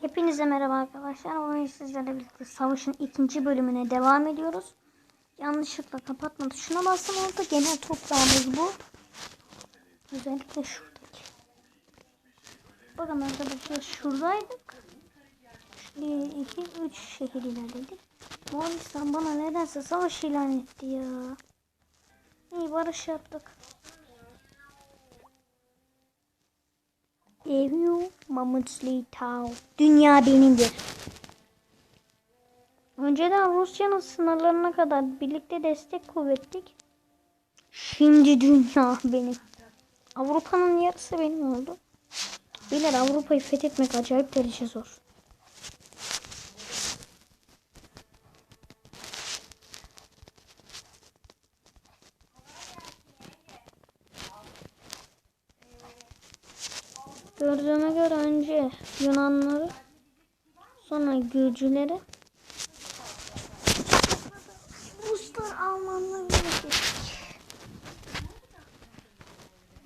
Hepinize merhaba arkadaşlar. Bugün sizlerle birlikte savaşın ikinci bölümüne devam ediyoruz. Yanlışlıkla kapatma tuşuna bastım oldu. Genel toprağımız bu. Özellikle şuradaki. Bakın arkadaşlar şuradaydık. 1, 2, 3 şehir ilerledik. Moğolistan bana nedense savaş ilan etti ya. İyi barış yaptık. Evyu Mamutsli Tao. Dünya benimdir. Önceden Rusya'nın sınırlarına kadar birlikte destek kuvvettik. Şimdi dünya benim. Avrupa'nın yarısı benim oldu. Beyler Avrupa'yı fethetmek acayip derece zor. Gördüğüme göre önce Yunanları sonra Gürcüleri Ruslar Almanları geçtik.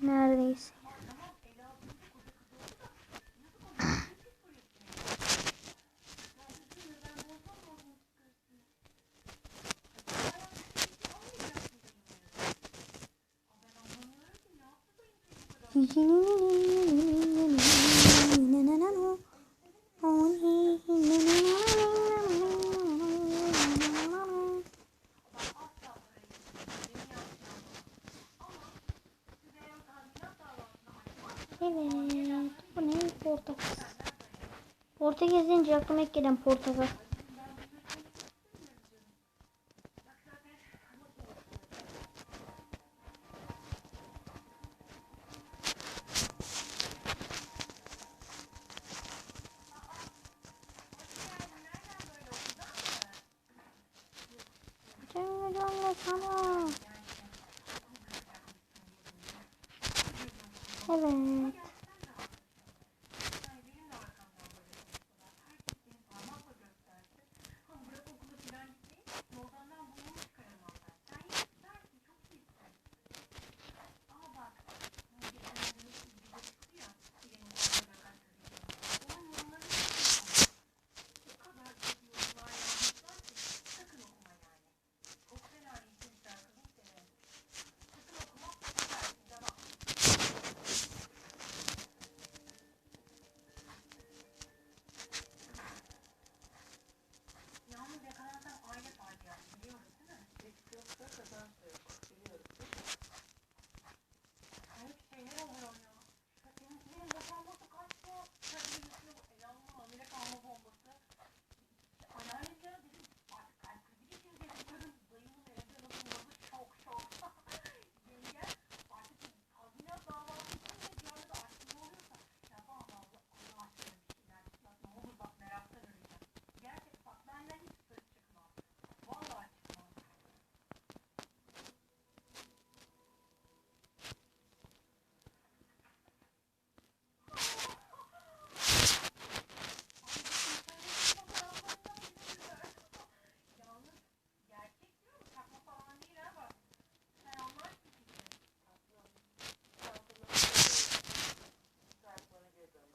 Neredeyse. Evet. Bu ne? Portakal. Portekiz deyince aklıma ilk gelen portakal. Canlı sana. Evet.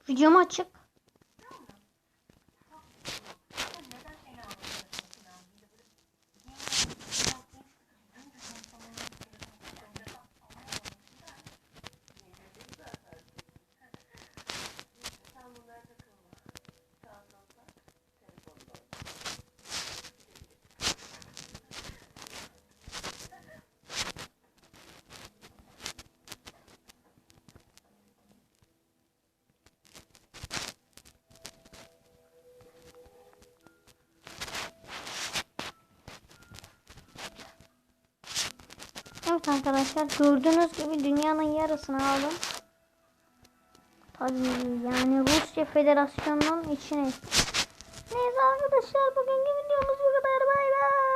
Videom açık. Evet arkadaşlar gördüğünüz gibi dünyanın yarısını aldım. Tabii yani Rusya Federasyonu'nun içine. Neyse arkadaşlar bugünkü videomuz bu kadar. Bay